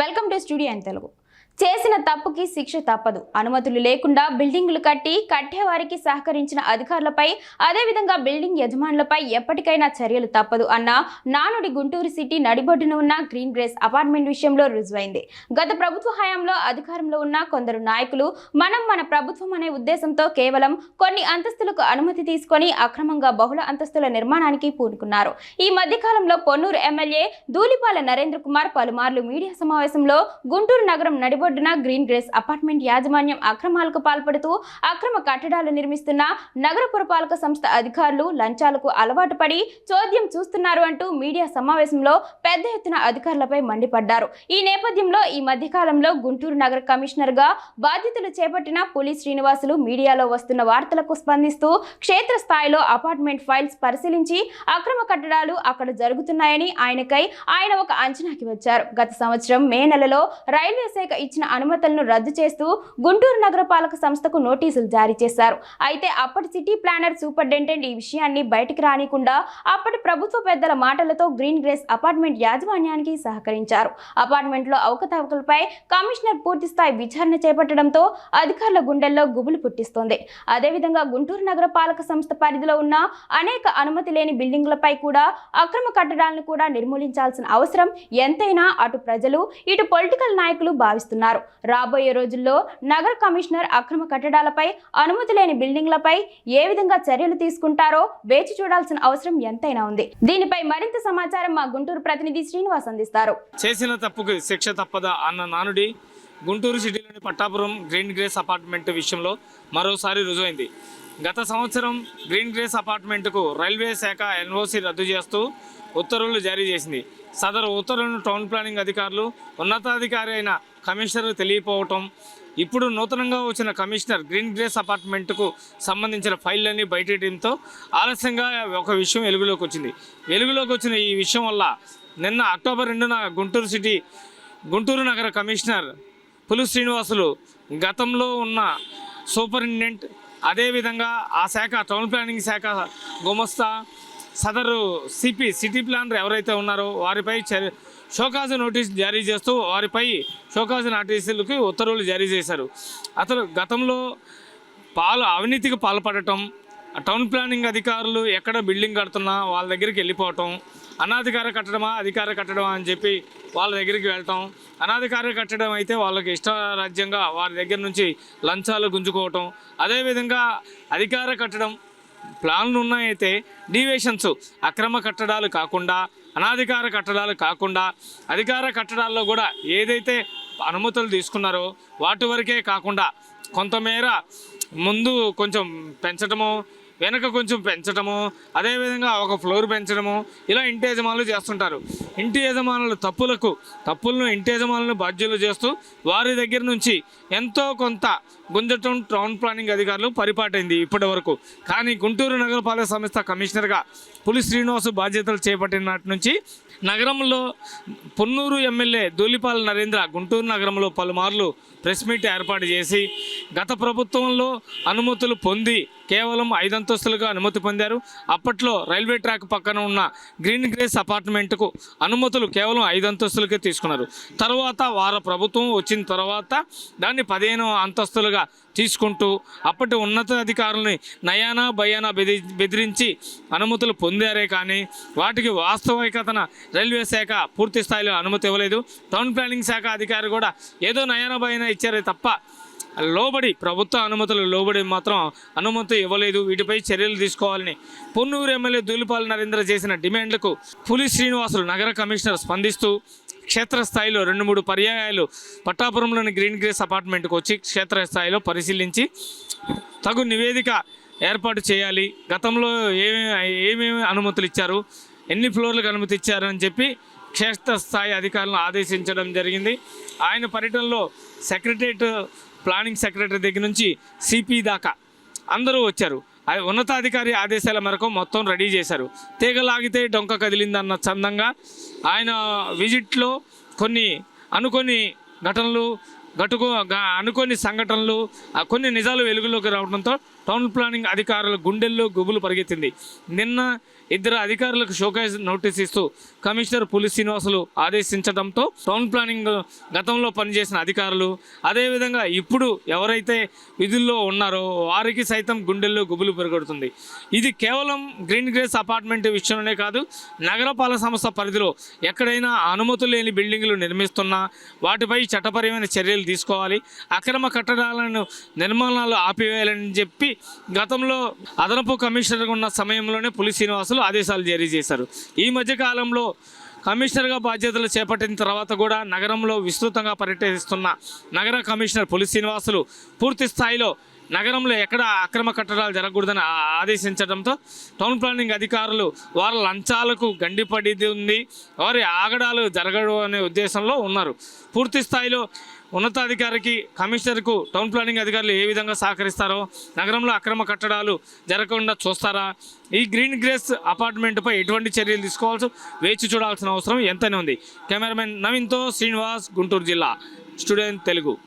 Welcome to studio and Telugu. చేసిన తప్పుకి శిక్ష తప్పదు. అనుమతులు లేకుండా బిల్డింగులు కట్టి కట్టేవారికి సహకరించిన అధికారులపై అదేవిధంగా బిల్డింగ్ యజమానులపై ఎప్పటికైనా చర్యలు తప్పదు అన్న నానుడి గుంటూరు సిటీ నడిబొడ్డున ఉన్న గ్రీన్ గ్రేస్ అపార్ట్మెంట్ విషయంలో రుజువైంది. గత ప్రభుత్వ హయాంలో అధికారంలో ఉన్న కొందరు నాయకులు మనం మన ప్రభుత్వం అనే ఉద్దేశంతో కేవలం కొన్ని అంతస్తులకు అనుమతి తీసుకొని అక్రమంగా బహుళ అంతస్తుల నిర్మాణానికి పూనుకున్నారు. ఈ మధ్యకాలంలో పొన్నూరు ఎమ్మెల్యే ధూలిపాల నరేంద్ర కుమార్ పలుమార్లు మీడియా సమావేశంలో గుంటూరు నగరం నడిబొడ్డున గ్రీన్ గ్రేస్ అపార్ట్మెంట్ యాజమాన్యం అక్రమాలకు పాల్పడుతూ అక్రమ కట్టడాలు నిర్మిస్తున్న నగర పురపాలక సంస్థ అధికారులు లంచాలకు అలవాటు పడి చోద్యం చూస్తున్నారు అంటూ మీడియా సమావేశంలో పెద్ద ఎత్తున అధికారులపై మండిపడ్డారు. ఈ నేపథ్యంలో ఈ మధ్యకాలంలో గుంటూరు నగర కమిషనర్గా బాధ్యతలు చేపట్టిన పులి శ్రీనివాసులు మీడియాలో వస్తున్న వార్తలకు స్పందిస్తూ క్షేత్రస్థాయిలో అపార్ట్మెంట్ ఫైల్స్ పరిశీలించి అక్రమ కట్టడాలు అక్కడ జరుగుతున్నాయని ఆయనకై ఆయన ఒక అంచనాకి వచ్చారు. గత సంవత్సరం మే నెలలో రైల్వే శాఖ ఇచ్చిన అనుమతులను రద్దు చేస్తూ గుంటూరు నగరపాలక సంస్థకు నోటీసులు జారీ చేశారు. అయితే అప్పటి సిటీ ప్లానర్ సూపరింటెండెంట్ ఈ విషయాన్ని బయటికి రానికుండా అప్పటి ప్రభుత్వ పెద్దల మాటలతో గ్రీన్ గ్రేస్ అపార్ట్మెంట్ యాజమాన్యానికి సహకరించారు. అపార్ట్మెంట్లో అవకతవకలపై కమిషనర్ పూర్తిస్థాయి విచారణ చేపట్టడంతో అధికారుల గుండెల్లో గుబులు పుట్టిస్తోంది. అదేవిధంగా గుంటూరు నగరపాలక సంస్థ పరిధిలో ఉన్న అనేక అనుమతి లేని బిల్డింగ్లపై కూడా అక్రమ కట్టడాలను కూడా నిర్మూలించాల్సిన అవసరం ఎంతైనా అటు ప్రజలు ఇటు పొలిటికల్ నాయకులు భావిస్తున్నారు. రాబోయే రోజుల్లో నగర కమిషనర్ అక్రమ కట్టడాలపై అనుమతి లేని బిల్డింగ్లపై ఏ విధంగా చర్యలు తీసుకుంటారో వేచి చూడాల్సిన అవసరం ఎంతైనా ఉంది. దీనిపై మరింత సమాచారం మా గుంటూరు ప్రతినిధి శ్రీనివాస్ అందిస్తారు. చేసిన తప్పుకు శిక్ష తప్పదా అన్న నానుడి గుంటూరు సిటీలోని పట్టాపురం గ్రీన్ గ్రేస్ అపార్ట్మెంట్ విషయంలో మరోసారి రుజువైంది. గత సంవత్సరం గ్రీన్ గ్రేస్ అపార్ట్మెంట్కు రైల్వే శాఖ ఎన్ఓసి రద్దు చేస్తూ ఉత్తర్వులు జారీ చేసింది. సదరు ఉత్తర్వులను టౌన్ ప్లానింగ్ అధికారులు ఉన్నతాధికారి అయిన కమిషనర్ తెలియపోవటం ఇప్పుడు నూతనంగా వచ్చిన కమిషనర్ గ్రీన్ గ్రేస్ అపార్ట్మెంట్కు సంబంధించిన ఫైళ్ళన్నీ బయటేయడంతో ఆలస్యంగా ఒక విషయం వెలుగులోకి వచ్చింది. వెలుగులోకి వచ్చిన ఈ విషయం వల్ల నిన్న అక్టోబర్ రెండున గుంటూరు సిటీ గుంటూరు నగర కమిషనర్ పులు శ్రీనివాసులు గతంలో ఉన్న సూపరింటెండెంట్ అదేవిధంగా ఆ శాఖ టౌన్ ప్లానింగ్ శాఖ గుమస్తా సదరు సిపి సిటీ ప్లానర్ ఎవరైతే ఉన్నారో వారిపై చర్య షోకాజు నోటీస్ జారీ చేస్తూ వారిపై షోకాజు నోటీసులకి ఉత్తర్వులు జారీ చేశారు. అతను గతంలో పాలు అవినీతికి పాల్పడటం టౌన్ ప్లానింగ్ అధికారులు ఎక్కడ బిల్డింగ్ కడుతున్నా వాళ్ళ దగ్గరికి వెళ్ళిపోవటం అనాధికార కట్టడమా అధికార కట్టడమా అని చెప్పి వాళ్ళ దగ్గరికి వెళ్ళటం అనాధికార కట్టడం అయితే వాళ్ళకి ఇష్టరాజ్యంగా వారి దగ్గర నుంచి లంచాలు గుంజుకోవటం అదేవిధంగా అధికార కట్టడం ప్లాన్లు ఉన్నాయైతే డీవేషన్స్ అక్రమ కట్టడాలు కాకుండా అనాధికార కట్టడాలు కాకుండా అధికార కట్టడాల్లో కూడా ఏదైతే అనుమతులు తీసుకున్నారో వాటి వరకే కాకుండా కొంతమేర ముందు కొంచెం పెంచడము వెనక కొంచెం పెంచడము అదేవిధంగా ఒక ఫ్లోర్ పెంచడము ఇలా ఇంటి యజమానులు చేస్తుంటారు. ఇంటి యజమానుల తప్పులకు తప్పులను ఇంటి యజమానులను బాధ్యులు చేస్తూ వారి దగ్గర నుంచి ఎంతో కొంత గుంజటం టౌన్ ప్లానింగ్ అధికారులు పరిపాటైంది ఇప్పటి వరకు కానీ గుంటూరు నగరపాలక సంస్థ కమిషనర్గా పులి శ్రీనివాసు బాధ్యతలు చేపట్టినటి నుంచి నగరంలో పొన్నూరు ఎమ్మెల్యే దూలిపాల నరేంద్ర గుంటూరు నగరంలో పలుమార్లు ప్రెస్ మీట్ ఏర్పాటు చేసి గత ప్రభుత్వంలో అనుమతులు పొంది కేవలం ఐదు అంతస్తులుగా అనుమతి పొందారు. అప్పట్లో రైల్వే ట్రాక్ పక్కన ఉన్న గ్రీన్ గ్రేస్ అపార్ట్మెంట్కు అనుమతులు కేవలం ఐదు అంతస్తులకే తీసుకున్నారు. తర్వాత వార ప్రభుత్వం వచ్చిన తర్వాత దాన్ని పదిహేను అంతస్తులుగా తీసుకుంటూ అప్పటి ఉన్నత అధికారులని నయానా భయానా బెది బెదిరించి అనుమతులు పొందారే కానీ వాటికి వాస్తవికతన రైల్వే శాఖ పూర్తి స్థాయిలో అనుమతి ఇవ్వలేదు. టౌన్ ప్లానింగ్ శాఖ అధికారి కూడా ఏదో నయానా భయానా ఇచ్చారే తప్ప లోబడి ప్రభుత్వ అనుమతులు లోబడి మాత్రం అనుమతి ఇవ్వలేదు. వీటిపై చర్యలు తీసుకోవాలని పొన్నూరు ఎమ్మెల్యే దూలిపాల నరేంద్ర చేసిన డిమాండ్లకు పులి శ్రీనివాసులు నగర కమిషనర్ స్పందిస్తూ క్షేత్రస్థాయిలో రెండు మూడు పర్యాయాలు పట్టాపురంలోని గ్రీన్ గ్రేస్ అపార్ట్మెంట్కి వచ్చి క్షేత్రస్థాయిలో పరిశీలించి తగు నివేదిక ఏర్పాటు చేయాలి. గతంలో ఏమేమి ఏమేమి అనుమతులు ఇచ్చారు? ఎన్ని ఫ్లోర్లకు అనుమతి ఇచ్చారు అని చెప్పి క్షేత్రస్థాయి అధికారులను ఆదేశించడం జరిగింది. ఆయన పర్యటనలో సెక్రటరియట్ ప్లానింగ్ సెక్రటరీ దగ్గర నుంచి సిపి దాకా అందరూ వచ్చారు. ఆ ఉన్నతాధికారి ఆదేశాల మేరకు మొత్తం రెడీ చేశారు. తీగ లాగితే డొంక కదిలిందన్న చందంగా ఆయన విజిట్లో కొన్ని అనుకొని ఘటనలు గటుకు అనుకోని సంఘటనలు కొన్ని నిజాలు వెలుగులోకి రావడంతో టౌన్ ప్లానింగ్ అధికారుల గుండెల్లో గుబులు పరిగెత్తింది. నిన్న ఇద్దరు అధికారులకు షోకేజ్ నోటీస్ ఇస్తూ కమిషనర్ పులి శ్రీనివాసులు ఆదేశించడంతో టౌన్ ప్లానింగ్ గతంలో పనిచేసిన అధికారులు అదేవిధంగా ఇప్పుడు ఎవరైతే విధుల్లో ఉన్నారో వారికి సైతం గుండెల్లో గుబులు పెరగడుతుంది. ఇది కేవలం గ్రీన్ గ్రేస్ అపార్ట్మెంట్ విషయంలోనే కాదు నగరపాలక సంస్థ పరిధిలో ఎక్కడైనా అనుమతులు లేని బిల్డింగులు నిర్మిస్తున్నా వాటిపై చట్టపరమైన చర్యలు తీసుకోవాలి అక్రమ కట్టడాలను నిర్మాణాలు ఆపివేయాలని చెప్పి గతంలో అదనపు కమిషనర్గా ఉన్న సమయంలోనే పులి శ్రీనివాసులు ఆదేశాలు జారీ చేశారు. ఈ మధ్య కాలంలో కమిషనర్గా బాధ్యతలు చేపట్టిన తర్వాత కూడా నగరంలో విస్తృతంగా పర్యటిస్తున్న నగర కమిషనర్ పులి శ్రీనివాసులు పూర్తి స్థాయిలో నగరంలో ఎక్కడ అక్రమ కట్టడాలు జరగకూడదని ఆదేశించడంతో టౌన్ ప్లానింగ్ అధికారులు వారి లంచాలకు గండిపడి ఉంది. వారి ఆగడాలు జరగడం అనే ఉద్దేశంలో ఉన్నారు. పూర్తి స్థాయిలో ఉన్నతాధికారికి కమిషనర్కు టౌన్ ప్లానింగ్ అధికారులు ఏ విధంగా సహకరిస్తారో నగరంలో అక్రమ కట్టడాలు జరగకుండా చూస్తారా? ఈ గ్రీన్ గ్రేస్ అపార్ట్మెంట్పై ఎటువంటి చర్యలు తీసుకోవాల్సి వేచి చూడాల్సిన అవసరం ఎంతనే ఉంది. కెమెరామెన్ నవీన్తో శ్రీనివాస్ గుంటూరు జిల్లా. స్టూడెంట్ తెలుగు.